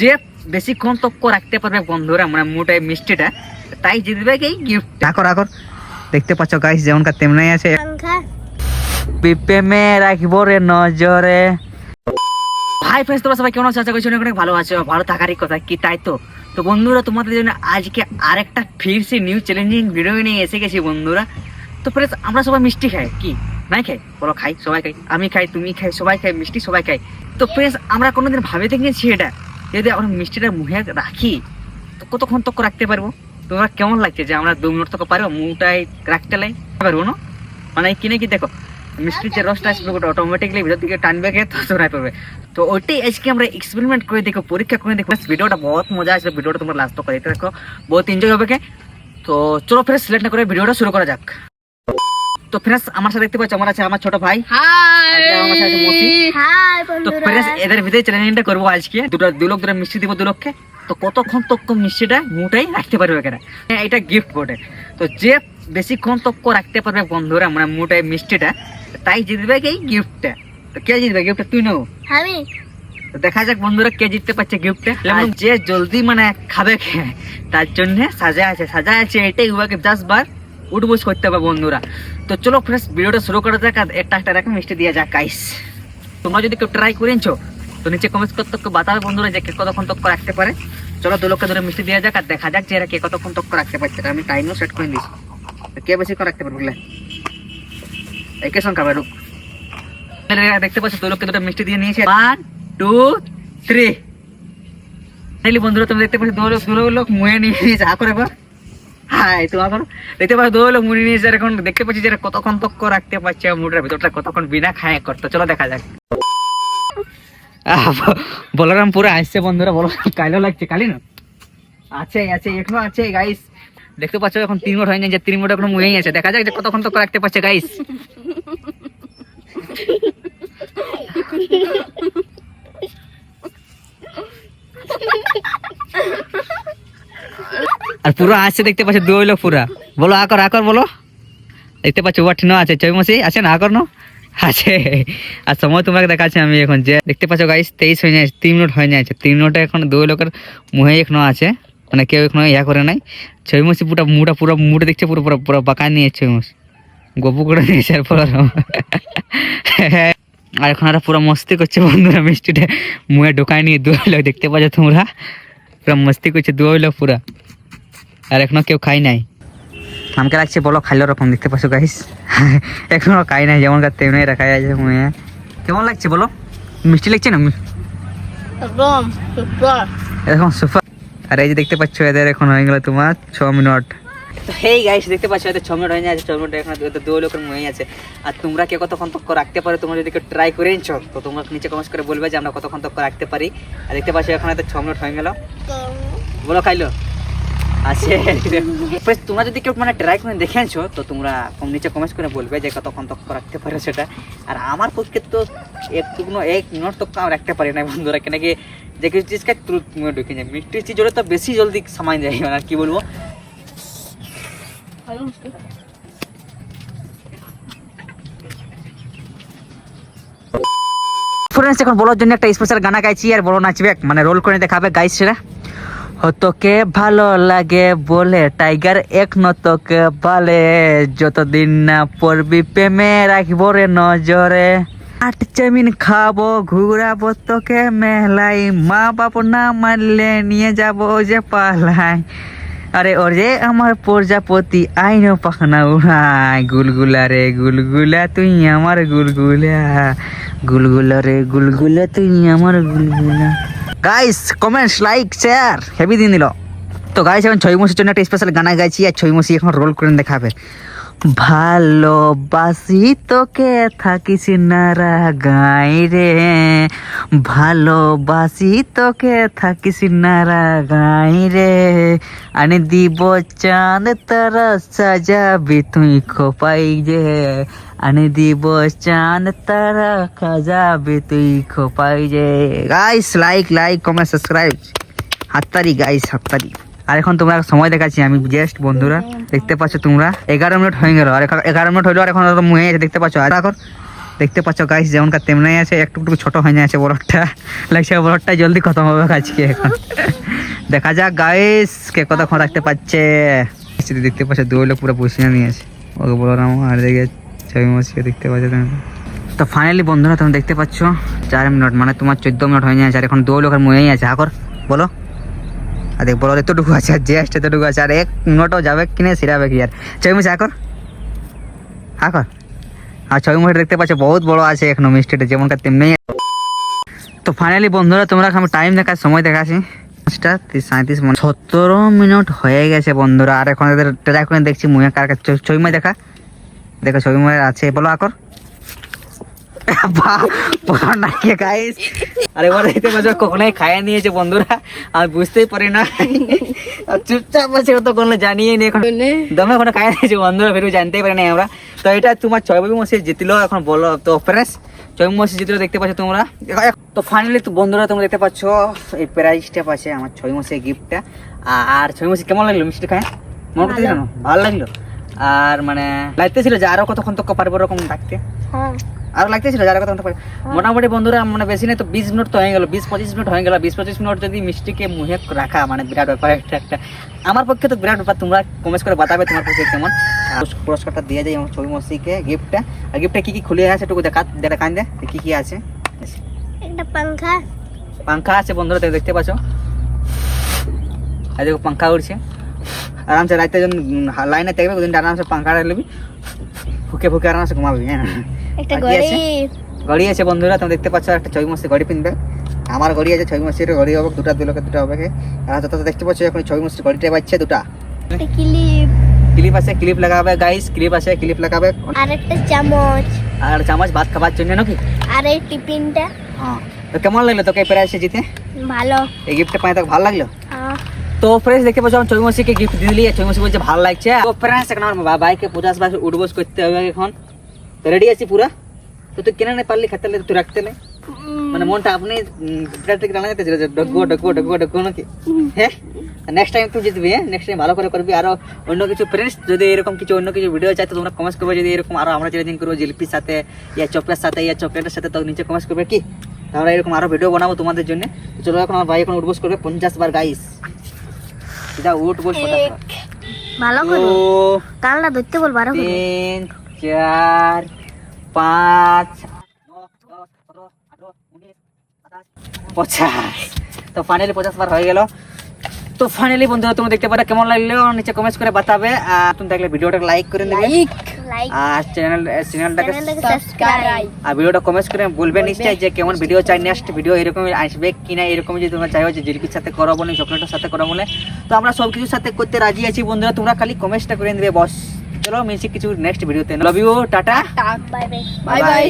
যে বেশিক্ষণ তক্ক রাখতে পারবে বন্ধুরা মানে মোটাই মিষ্টিটা তাই জিতবে কি গিফট রাখো রাখো। দেখতে পাচ্ছ গাইস যেমনকার তেমনি আছে। पंखा প্রেমে রাখব রে নজরে। ভাই ফ্রেন্ডস তোমরা সবাই কেমন আছো? আশা করছি অনেক অনেক ভালো আছো ভালো থাকারই কথা কি তাই তো? তো বন্ধুরা তোমাদের জন্য আজকে আরেকটা ফিরসি নিউ চ্যালেঞ্জিং ভিডিও নিয়ে এসে গেছি বন্ধুরা। তো ফ্রেন্ডস আমরা সবাই মিষ্টি খাই কি? নাই খাই? বলো খাই সবাই খাই। আমি খাই তুমি খাই সবাই খাই মিষ্টি সবাই খাই তো ফ্রেন্ডস আমরা কোনোদিন ভাবে দেখেছি এটা যদি আমরা মিষ্টিটা মুখে রাখি তো কতক্ষণ তক রাখতে পারব। তোমরা কেমন লাগছে যে আমরা দু মিনিট তক পারব মুখটাই রাখতে লাই? পারব না মানে কিনে কি দেখো মিষ্টির যে রসটা আসবে ওটা অটোমেটিকলি ভিতর দিকে টানবে কে তো তোরাই পাবে তো ওইটাই আজকে আমরা এক্সপেরিমেন্ট করে দেখো পরীক্ষা করে দেখো। ভিডিওটা বহুত মজা আসবে ভিডিওটা তোমরা লাস্ট তক দেখতে দেখো। বহুত এনজয় হবে কে তো চলো ফ্রেন্ডস সিলেক্ট না করে ভিডিওটা শুরু করা যাক। তো ফ্রেন্ডস আমার সাথে দেখতে পাচ্ছ আমার আছে আমার ছোট ভাই। তো ফ্রেন্ডস এদের ভিতরে চ্যালেঞ্জটা করব আজকে। দুটো দু লোক মিষ্টি দিব দু লোককে। তো কতক্ষণ তক্ক মিষ্টিটা মুটাই রাখতে পারবে কেনা হ্যাঁ, এটা গিফট বটে তো যে বেশিক্ষণ তক্ক রাখতে পারবে বন্ধুরা মানে মুটাই মিষ্টিটা তাই জিতবে কি গিফটটা তো কে জিতবে গিফটটা তুই নেব দেখা যাক বন্ধুরা কে জিততে পারছে গিফটে যে জলদি মানে খাবে তার জন্য সাজা আছে সাজা আছে এটাই জাস্ট দশ বার। উঠবুস করতে হবে বন্ধুরা। তো চলো ফ্রেন্ডস ভিডিওটা শুরু করা যাক আর একটা একটা রাখে মিষ্টি দিয়ে যাক গাইস তোমরা যদি কেউ ট্রাই করেছ, তো নিচে কমেন্ট করতে বাতাবে বন্ধুরা, যে কে কতক্ষণ তক রাখতে পারে। চলো দু লোককে ধরে মিষ্টি দেওয়া যাক আর দেখা যাক যে এরা কে কতক্ষণ তক রাখতে পারছে। আমি টাইমও সেট করে দিয়েছি কে বেশি করে রাখতে পারবে বুঝলে একে সংখ্যা বেরুক দেখতে পাচ্ছ, দু লোককে দুটো মিষ্টি দিয়ে নিয়েছে। ওয়ান টু থ্রি বন্ধুরা তুমি দেখতে পাচ্ছ, দু লোক দু লোক মুয়ে নিয়ে নিয়েছে। আ করে হাই তোমার করো দেখতে পাচ্ছ দু মুড়ি নিয়েছে আর এখন দেখতে পাচ্ছি যে কতক্ষণ তক রাখতে পারছে মুড়ের ভিতরটা, কতক্ষণ বিনা খায় করতো। চলো দেখা যাক। বলরাম পুরো আসছে বন্ধুরা বলো কালো লাগছে, কালি না? আছে আছে, এখনও আছে গাইস দেখতে পাচ্ছ, এখন তিন মোট হয়নি, যে তিন মোট এখনও মুয়েই আছে। দেখা যাক যে কতক্ষণ তক রাখতে পারছে গাইস আর পুরো আসছে দেখতে পাচ্ছ, দুই লোক পুরা। বলো আকর আকর বলো। দেখতে পাচ্ছ ওয়াট ন আছে, চৈমসি আছে না আকর ন? আছে। আর সময় তোমাকে দেখাচ্ছি আমি এখন যে, দেখতে পাচ্ছ গাইস তেইশ হয়ে যায় তিন মিনিট হয়ে যাচ্ছে তিন মিনিটে এখন দুই লোকের মুহে এখনও আছে। মানে কেউ এখনও ইয়া করে নাই। ছয়মসি পুরো মুটা পুরো মুটে দেখছে, পুরো পুরো পুরো বাঁকা নিয়ে ছয়মস গপু করে নিয়েছে আর পুরো আর এখন আর পুরো মস্তি করছে বন্ধুরা, মিষ্টিটা মুহে ঢোকায় নিয়ে দুই লোক দেখতে পাচ্ছ তোমরা। পুরো মস্তি করছে দুই লোক পুরা। আর এখনও কেউ খাই নাই। আমাকে লাগছে বলো খাইলো রকম দেখতে পাচ্ছ গাইস এখনও খাই নাই যেমন কার তেমনি রাখা আছে কেমন লাগছে বলো? মিষ্টি লাগছে না? একদম সুপার একদম সুপার আর এই যে দেখতে পাচ্ছ এদের এখন হয়ে গেল তোমার ছ মিনিট। গাইস দেখতে ছ মিনিট হয়ে ছ মিনিট এখন লোকের আছে। আর তোমরা কতক্ষণ রাখতে পারো তোমরা যদি কেউ ট্রাই করে তো তোমরা নিচে করে বলবে যে আমরা কতক্ষণ রাখতে পারি। আর দেখতে পাচ্ছ এখন ছ মিনিট হয়ে গেল। বলো খাইলো? আছে। তোমরা যদি কেউ মানে ট্রাই করে দেখে আনছো তো তোমরা নিচে কমেন্ট করে বলবে যে কতক্ষণ তক রাখতে পারো সেটা। আর আমার পক্ষে তো একটুকুনো এক মিনিট তক রাখতে পারি না বন্ধুরা, কেন কি যে কিছু তুরন্ত মুখে ঢুকে যায়। মিষ্টির চিজ হলে তো বেশি জলদি সময় যায় মানে কি বলব? ফ্রেন্ডস এখন বলার জন্য একটা স্পেশাল গানা গাইছি আর বড় নাচবে মানে রোল করে দেখাবে গাইস সেটা তোকে ভালো লাগে বলে টাইগার এক তোকে বলে, যতদিন না পড়বি প্রেমে রাখব রে নজরে। আট চামিন খাব, ঘুরাবো তোকে মেলাই মা বাপ না মানলে নিয়ে যাব যে পালাই আরে, ওরে আমার প্রজাপতি, আইন পাখনা উড়াই গুলগুলা রে, গুলগুলা, তুই আমার গুলগুলা। গুলগুলা রে, গুলগুলা, তুই আমার গুলগুলা। Guys comments like share heavy দিন দিল। তো গাইস এখন ছয় মাসের জন্য একটা স্পেশাল গানা গাইছি আর ছয় মাসি এখন রোল করে দেখাবে। ভালোবাসি তোকে থাকিস নারা গাই রে। ভালোবাসি তোকে থাকিস নারা গাই রে। আনি দিব চাঁদ তারা সাজাবি তুই খোপাই যে আনি দিব চাঁদ তারা খাজাবি তুই খোপাই যে guys like like comment subscribe হাত্তারি guys হাত্তারি আর এখন তোমরা সময় দেখাচ্ছি, আমি জাস্ট বন্ধুরা, দেখতে পাচ্ছ তোমরা। এগারো মিনিট হয়ে গেল, আর এগারো মিনিট হইল, আর এখন মুহে আছে, দেখতে পাচ্ছ? আর এখন দেখতে পাচ্ছ গাইস যেমনকার তেমনি আছে একটু একটু ছোট হয়ে আছে বরফটা। লাগছে বরফটা জলদি খতম হবে আজকে এখন। দেখা যাক গাইস কে কতক্ষণ রাখতে পারছে। দেখতে পাচ্ছ দুই লোক পুরো বসিয়ে নিয়েছে ওকে বলরাম আর দেখে ছবি মসিকে দেখতে পাচ্ছ তুমি। তো ফাইনালি বন্ধুরা, তুমি দেখতে পাচ্ছ, চার মিনিট মানে তোমার চোদ্দ মিনিট হয়ে যাচ্ছে আর এখন দুই লোকের ময়েই আছে। আকর বলো। আর দেখ বলো এতটুকু আছে, আর জাস্ট এতটুকু আছে, আর এক মিনিটও যাবে কিনে সিরাবে কি আর। ছবি মিশে আকর আকর আর ছবি মিনিট দেখতে পাচ্ছ, বহুত বড় আছে এখনও মিষ্টিটা যেমনকার তেমনি। তো ফাইনালি বন্ধুরা, তোমরা আমি টাইম দেখার সময় দেখাছি পাঁচটা তিরিশ সাঁত্রিশ মিনিট। সতেরো মিনিট হয়ে গেছে বন্ধুরা, আর এখন এদের করে দেখছি মুহে কার কাছে। মাই দেখা। দেখো ছবি মাই আছে, বলো আকর নাকি guys? আরে এবার দেখতে পাচ্ছ কখনোই খাইয়ে নিয়েছে বন্ধুরা আমি বুঝতেই পারি না। চুপচাপ আছে তো কোনো জানিয়ে নি এখন। দমে ওখানে খাইয়ে নিয়েছে বন্ধুরা ফের জানতেই পারি না আমরা। তো এটা তোমার ছয় বই মসি জিতলো এখন বলো। তো ফ্রেন্ডস ছয় মসি জিতলো দেখতে পাচ্ছ তোমরা। তো ফাইনালি তো বন্ধুরা তোমরা দেখতে পাচ্ছ এই প্রাইজটা পাচ্ছে আমার ছয় মাসের গিফটটা আর ছয় মাসে কেমন লাগল মিষ্টি খায়? মনে করতে ভালো। ভালো লাগল? আর মানে লাগতেছিল যে আরও কতক্ষণ তো পারব ওরকম থাকতে। হ্যাঁ। আরও লাগতেছিল যারা কথা পারে মোটামুটি বন্ধুরা মানে বেশি নেই তো বিশ মিনিট তো হয়ে গেল বিশ পঁচিশ মিনিট হয়ে গেল। বিশ পঁচিশ মিনিট যদি মিষ্টিকে মুহে রাখা মানে বিরাট ব্যাপার একটা একটা। আমার পক্ষে তো বিরাট ব্যাপার তোমরা কমেন্ট করে বাতাবে তোমার পক্ষে কেমন। আর পুরস্কারটা দিয়ে যায় আমার ছবি মসিকে গিফটটা আর গিফটটা কি কি খুলে আছে একটু দেখা দেখা কান দে কি কি আছে। একটা পাংখা। পাঙ্খা আছে বন্ধুরা দেখতে পাচ্ছ। আর দেখো পাঙ্খা উড়ছে। আরামসে রাতে যখন লাইনে থাকবে ওদিন আরামসে পাঙ্খা রাখবি ফুকে ফুকে আরামসে ঘুমাবি হ্যাঁ। গড়ি আছে? বন্ধুরা তুমি দেখতে পাচ্ছ একটা ছয় মাসে ঘড়ি পিনবে। আমার ঘড়ি আছে ছয় মাসের ঘড়ি হবে দুটা দুই লোকের দুটা হবে আর যত দেখতে পাচ্ছ এখন ছয় মাসের ঘড়িটা পাচ্ছে দুটা। ক্লিপ। ক্লিপ আছে ক্লিপ লাগাবে গাইস ক্লিপ আছে ক্লিপ লাগাবে। আর একটা চামচ। আর চামচ ভাত খাবার জন্য নাকি? আর এই টিফিনটা। হ্যাঁ। তো কেমন লাগল তোকে প্রাইসে জিতে? ভালো। এই গিফটটা পাই তোকে ভালো লাগল? হ্যাঁ তো ফ্রেন্ডস দেখতে পাচ্ছ, আমি চৈমসিকে গিফট দিলি? চৈমসি বলছে, ভালো লাগছে। তো ফ্রেন্ডস এখন আমার বাইকে পঞ্চাশ বার উঠবোস করতে হবে এখন। তো রেডি আছি পুরা। তো তুই কেনা নাই পারলি, খেতে তুই রাখতে নে। মানে মনটা আপনি বিরাট রানা যেতেছিল যে ডগো ডগো ডগো ডগো নাকি? হ্যাঁ নেক্সট টাইম তুই জিতবি হ্যাঁ? নেক্সট টাইম ভালো করে করবি। আরও অন্য কিছু ফ্রেন্ডস যদি এরকম কিছু অন্য কিছু ভিডিও চাই, তো তোমরা কমেন্ট করবে। যদি এরকম আরও আমরা চ্যালেঞ্জিং করব, জিলিপির সাথে, ইয়া চপের সাথে, ইয়া চকলেটের সাথে, তো নিচে কমেন্ট করবে কি? আমরা এরকম আরও ভিডিও বানাবো তোমাদের জন্য। চলো এখন আমার ভাই এখন উঠবোস করবে, পঞ্চাশ বার গাইস যা উঠ বস ভালো করে। কালটা ধরতে বল বারো তিন চার পাঁচ পঞ্চাশ তো ফাইনালি পঁচাশ বার হয়ে গেল। তো ফাইনালি বন্ধুরা তোমরা দেখতে পারো কেমন লাগল। নিচে কমেন্ট করে বাতাবে। আর তুমি দেখলে ভিডিওটা লাইক করে দেবে লাইক আর চ্যানেল চ্যানেলটাকে সাবস্ক্রাইব আর ভিডিওটা কমেন্ট করে বলবে নিশ্চয়ই যে কেমন ভিডিও চাই নেক্সট ভিডিও এরকম আসবে কিনা এরকম যদি তোমরা চাইও যে জিলিপির সাথে করাবো না চকলেটের সাথে করো না। তো আমরা সব কিছুর সাথে করতে রাজি আছি বন্ধুরা তোমরা খালি কমেন্টটা করে দেবে বস চলো মিলছি কিছু নেক্সট ভিডিওতে love you tata. Bye bye bye bye